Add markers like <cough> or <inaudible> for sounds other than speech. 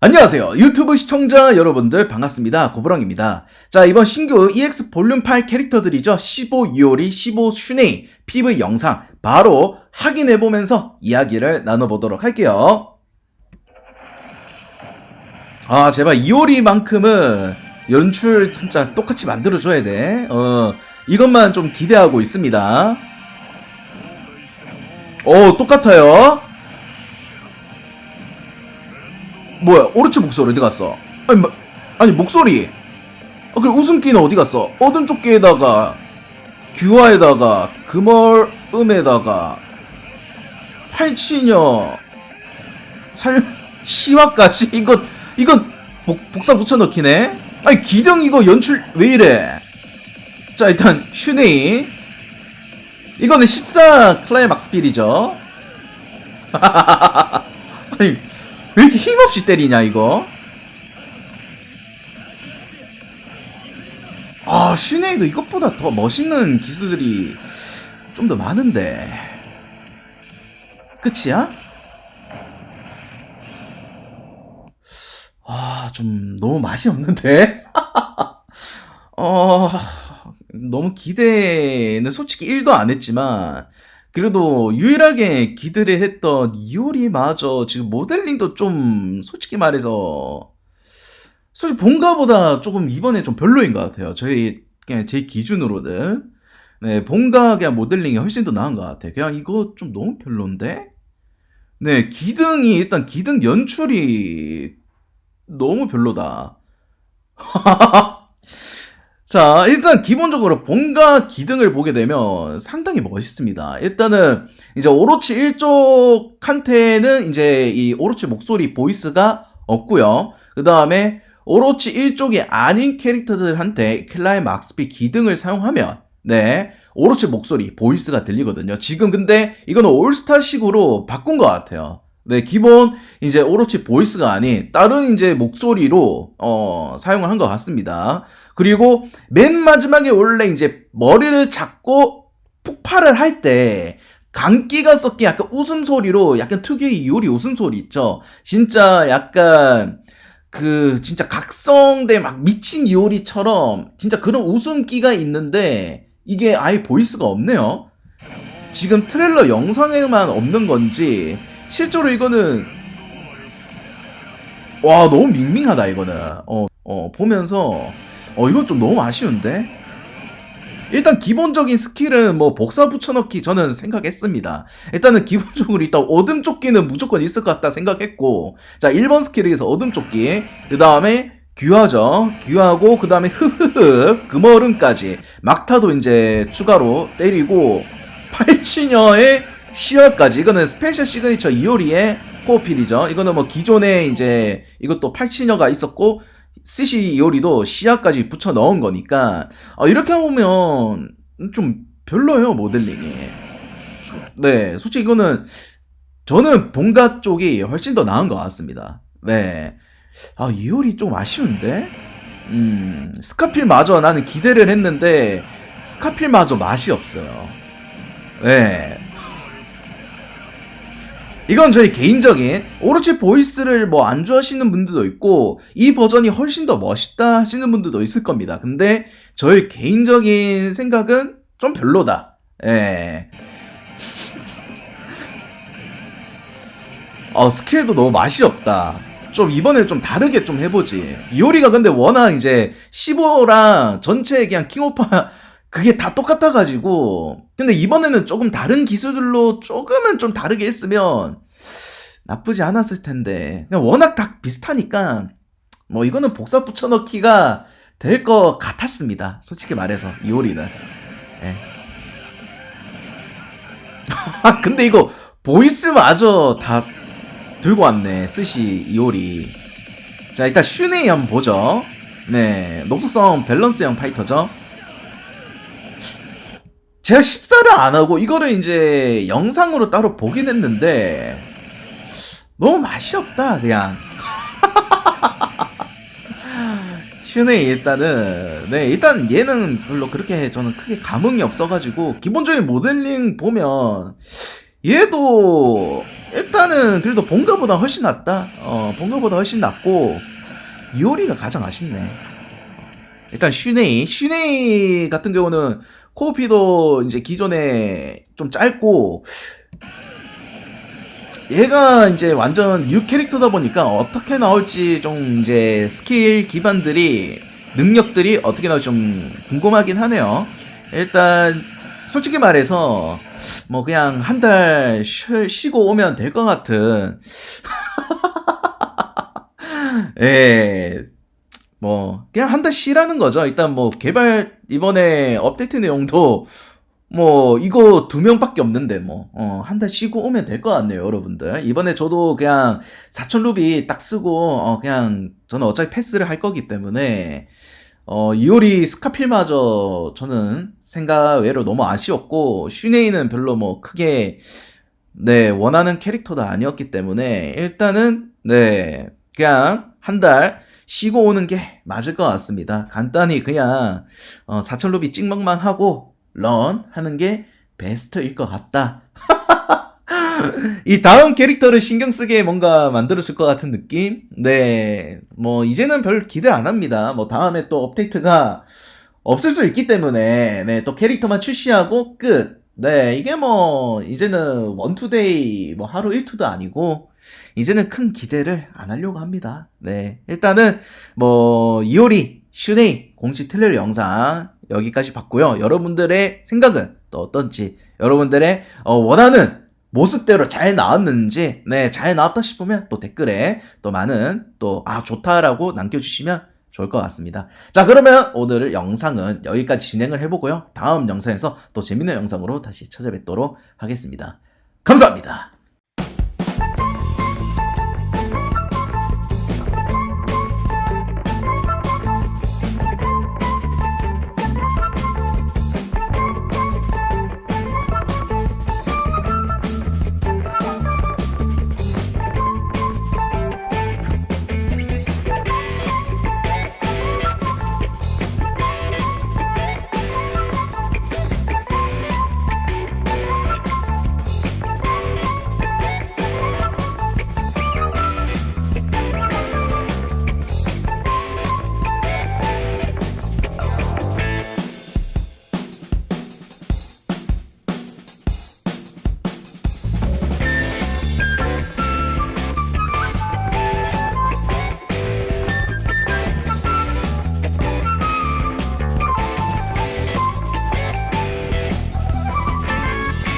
안녕하세요. 유튜브 시청자 여러분들 반갑습니다. 고브랑입니다. 자, 이번 신규 EX 볼륨 8 캐릭터들이죠. 15 유오리, 15 슈네이, PV 영상 바로 확인해보면서 이야기를 나눠보도록 할게요. 아, 제발 이오리만큼은 연출 진짜 똑같이 만들어줘야 돼. 어, 이것만 좀 기대하고 있습니다. 오, 똑같아요. 뭐야 오르치 목소리 어디 갔어? 아니, 뭐, 아니 목소리 아, 그리고 웃음기는 어디 갔어? 어둠 조끼에다가 규화에다가 금얼음에다가 팔치녀 살 시화까지 이거 이거 복, 복사 붙여넣기네 아니 기령 이거 연출 왜 이래 자 일단 슈네이 이거는 14 클라이막스 필이죠. <laughs> 아니 왜 이렇게 힘없이 때리냐 이거? 아 슈네이도 이것보다 더 멋있는 기술들이 좀 더 많은데. 끝이야? 아 좀 너무 맛이 없는데 어 기대는 솔직히 1도 안 했지만 그래도 유일하게 기대를 했던 이오리마저 지금 모델링도 좀 솔직히 말해서 솔직히 본가보다 조금 이번에 좀 별로인 것 같아요. 저희 그냥 제 기준으로는 네 본가 그냥 모델링이 훨씬 더 나은 것 같아요. 그냥 이거 좀 너무 별론데. 네 기등이 일단 기등 연출이 너무 별로다. <laughs> 자, 일단 기본적으로 본가 기등을 보게 되면 상당히 멋있습니다. 일단은 이제 오로치 1쪽한테는 이제 이 오로치 목소리 보이스가 없고요. 그 다음에 오로치 1쪽이 아닌 캐릭터들한테 클라이 막스피 기등을 사용하면 네 오로치 목소리 보이스가 들리거든요. 지금 근데 이거는 올스타식으로 바꾼 것 같아요. 네, 기본 이제 오로치 보이스가 아닌 다른 이제 목소리로 어, 사용을 한 것 같습니다. 그리고 맨 마지막에 원래 이제 머리를 잡고 폭발을 할때 강기가 섞인 약간 웃음소리로 약간 특유의 이오리 웃음소리 있죠. 진짜 약간 그 진짜 각성대 막 미친 이오리처럼 진짜 그런 웃음기가 있는데 이게 아예 보이스가 없네요. 지금 트레일러 영상에만 없는 건지 실제로 이거는 와 너무 밍밍하다 이거는 어, 어 보면서 어 이건 좀 너무 아쉬운데? 일단 기본적인 스킬은 뭐 복사 붙여넣기 저는 생각했습니다. 일단은 기본적으로 일단 어둠 조끼는 무조건 있을 것 같다 생각했고 자 1번 스킬에서 어둠 조끼 그 다음에 귀화죠 귀화고 그 다음에 흐흐흐 금얼음까지 막타도 이제 추가로 때리고 팔치녀의 시어까지. 이거는 스페셜 시그니처 이오리의 코어필이죠. 이거는 뭐 기존에 이제 이것도 팔치녀가 있었고 스시 이오리도 시야까지 붙여 넣은 거니까 어, 이렇게 보면 좀 별로예요 모델링이. 네, 솔직히 이거는 저는 본가 쪽이 훨씬 더 나은 것 같습니다. 네, 아 이오리 좀 아쉬운데. 음, 스카필마저 나는 기대를 했는데 스카필마저 맛이 없어요. 네, 이건 저희 개인적인 오로치 보이스를 뭐 안 좋아하시는 분들도 있고 이 버전이 훨씬 더 멋있다 하시는 분들도 있을 겁니다. 근데 저희 개인적인 생각은 좀 별로다. 예. 어, 스킬도 너무 맛이 없다. 좀 이번에 좀 다르게 좀 해보지. 이오리가 근데 워낙 이제 15랑 전체 그냥 킹오파 그게 다 똑같아가지고. 근데 이번에는 조금 다른 기술들로 조금은 좀 다르게 했으면 나쁘지 않았을 텐데. 그냥 워낙 다 비슷하니까 뭐 이거는 복사 붙여넣기가 될 것 같았습니다. 솔직히 말해서 이오리는. 예. <laughs> 근데 이거 보이스마저 다 들고 왔네. 스시 이오리. 자 일단 슈네이 한번 보죠. 네 녹속성 밸런스형 파이터죠. 제가 14를 안 하고 이거를 이제 영상으로 따로 보긴 했는데 너무 맛이 없다 그냥. <laughs> 슈네 일단은. 네 일단 얘는 별로 그렇게 저는 크게 감흥이 없어가지고 기본적인 모델링 보면 얘도 일단은 그래도 본거보다 훨씬 낫다. 어 본거보다 훨씬 낫고 이오리가 가장 아쉽네. 일단 슈네이. 슈네이 같은 경우는 코어피도 이제 기존에 좀 짧고 얘가 이제 완전 뉴 캐릭터다 보니까 어떻게 나올지 좀 이제 스킬 기반들이 능력들이 어떻게 나올지 좀 궁금하긴 하네요. 일단 솔직히 말해서 뭐 그냥 한 달 쉬고 오면 될 것 같은 <laughs> 예. 뭐 그냥 한달 쉬라는 거죠. 일단 뭐 개발 이번에 업데이트 내용도 뭐 이거 두 명밖에 없는데 뭐한달 쉬고 오면 될 것 같네요, 여러분들. 이번에 저도 그냥 4천 루비 딱 쓰고 어 그냥 저는 어차피 패스를 할 거기 때문에 어 이오리 스카필마저 저는 생각 외로 너무 아쉬웠고 슈네이는 별로 뭐 크게 네 원하는 캐릭터도 아니었기 때문에 일단은 네 그냥 한 달 쉬고 오는 게 맞을 것 같습니다. 간단히 그냥 어, 4천 루비 찍먹만 하고 런 하는 게 베스트일 것 같다. <laughs> 이 다음 캐릭터를 신경 쓰게 뭔가 만들어줄 것 같은 느낌? 네, 뭐 이제는 별 기대 안 합니다. 뭐 다음에 또 업데이트가 없을 수 있기 때문에 네, 또 캐릭터만 출시하고 끝. 네, 이게 뭐 이제는 원투데이 뭐 하루 일투도 아니고 이제는 큰 기대를 안 하려고 합니다. 네, 일단은 뭐 이오리 슈네이 공식 트레일러 영상 여기까지 봤고요. 여러분들의 생각은 또 어떤지 여러분들의 어, 원하는 모습대로 잘 나왔는지 네 잘 나왔다 싶으면 또 댓글에 또 많은 또 아 좋다라고 남겨주시면 좋을 것 같습니다. 자 그러면 오늘 영상은 여기까지 진행을 해보고요. 다음 영상에서 또 재밌는 영상으로 다시 찾아뵙도록 하겠습니다. 감사합니다.